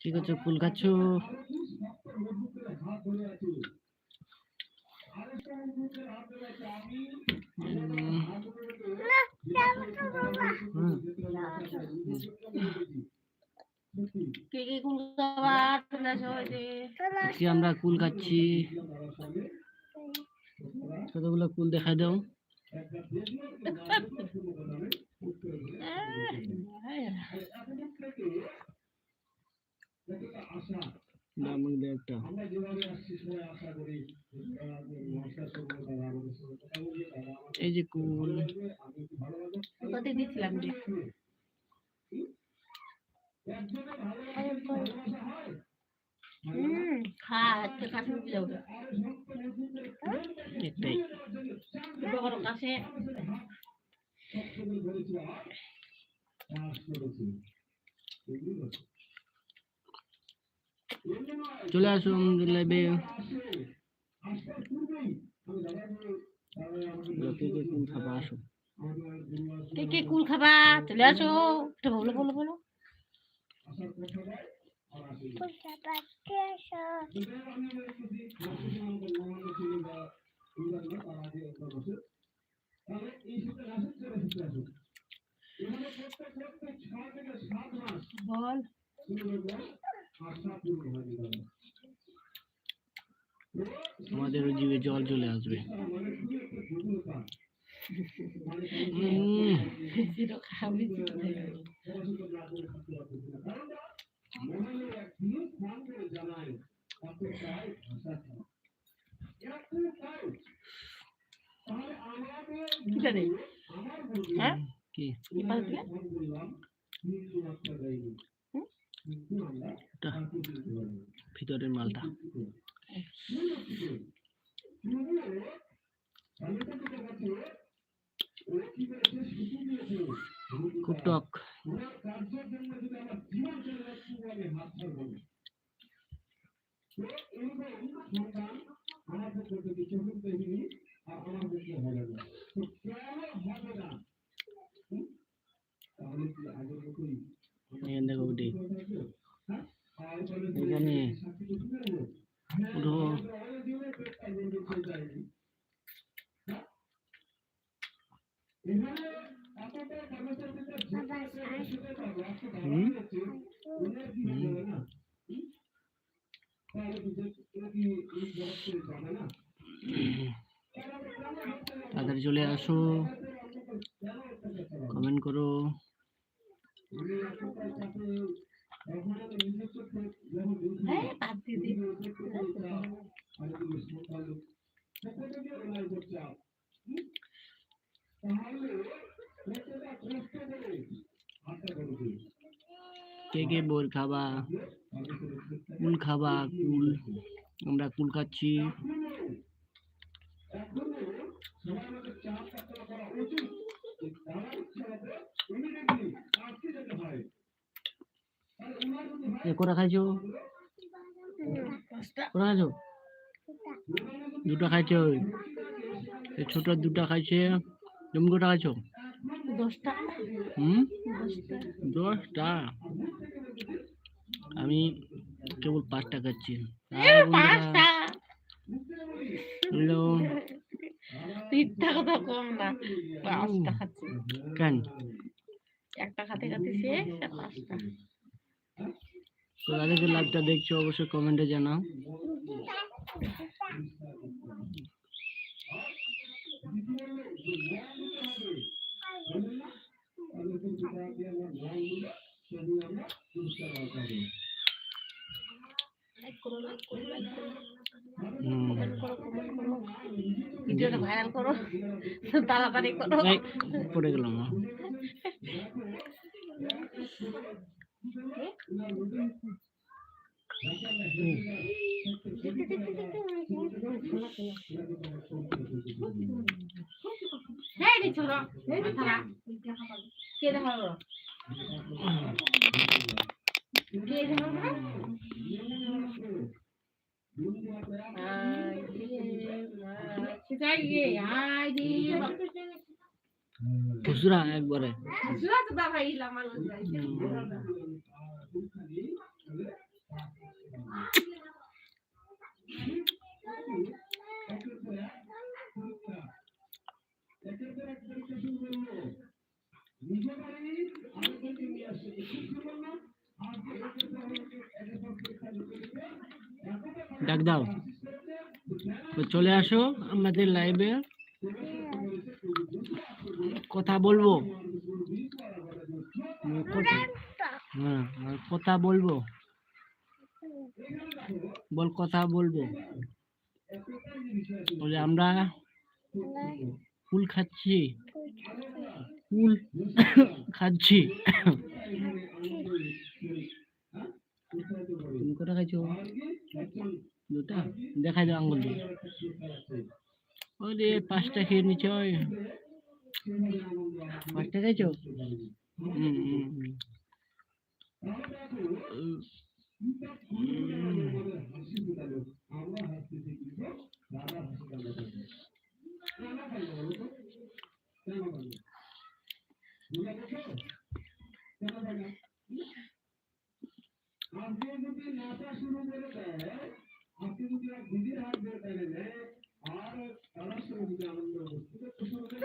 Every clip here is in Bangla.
কি করছ? কুল খাচ্ছ? আমরা কুল খাচ্ছি। কতগুলো কুল দেখাই দাও। একটা। এই যে কুল দিয়েছিলাম যে। খা কাছে কাছে। চলে আসো আমাদের লাইভে কে কে কুল খাবা আসো। কে কে কুল খাবা চলে আসো। এটা বলো বলো বলো। বল। আমাদেরও জিভে জল চলে আসবে। হ্যাঁ? কি? ভিতরের মালটা। খুব টক। এখানে হুম। চলে আসো কমেন্ট করো হ্যাঁ বাদ দিয়ে দিই কে কে বোর খাবা? কুল খাবা? কুল আমরা কুল খাচ্ছি? এ কটা খাইছো? কটা খাইছো? দুটো। খাইছো? ছোট দুটো খাইছে। তুমি কটা খাইছো? দশটা। হুম? দশটা। আমি কেবল পাঁচটা খাচ্ছি। হ্যালো। তিনটা কথা কম না। পাঁচটা খাচ্ছি। কেন? একটা খাতে খাতে শেষ আর পাঁচটা। কোথা থেকে লাইভটা দেখছ অবশ্যই কমেন্টে জানাও করো ভিডিওটা ভাইরাল তাড়াতাড়ি করো। পড়ে গেলাম না। হ্যাঁ রে ছোড়ো মাথারা কে দেখাবো কে দেখাবো খুচরা একবারে। সুরা তো বাবা ইলা মানুষ ডাক দাও। তো চলে আসো আমাদের লাইভে কথা বলব। হ্যাঁ আর কথা বলব? বল, কথা বলব? বলে আমরা ফুল খাচ্ছি। ফুল খাচ্ছি। তুমি কটা খাইছো? দুটা? দেখাই দাও আঙ্গুল দিয়ে। ওরে, পাঁচটা খেয়ে নিচ্ছ পাঁচটা খাইছো? হুম হুম। আপনি যদি নাচা শুরু করে দেয় আপনি যদি আর দিদির হাত ধরে টাকা দেয় আর তারা শুরু যদি আনন্দ করতে শুরু করে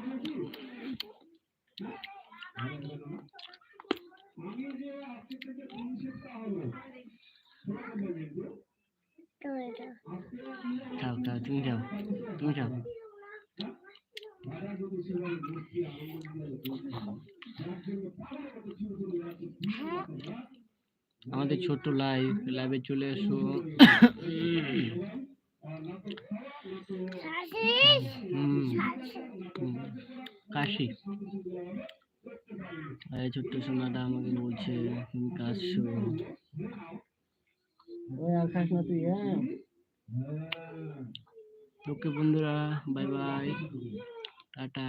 যাও যাও তুমি যাও তুমি যাও আমাদের ছোট্ট লাইভ লাইভে চলে এসো। কাশি। ছোট্ট সোনাটা আমাকে বলছে তুমি কাশছো। ওকে বন্ধুরা বাই বাই টাটা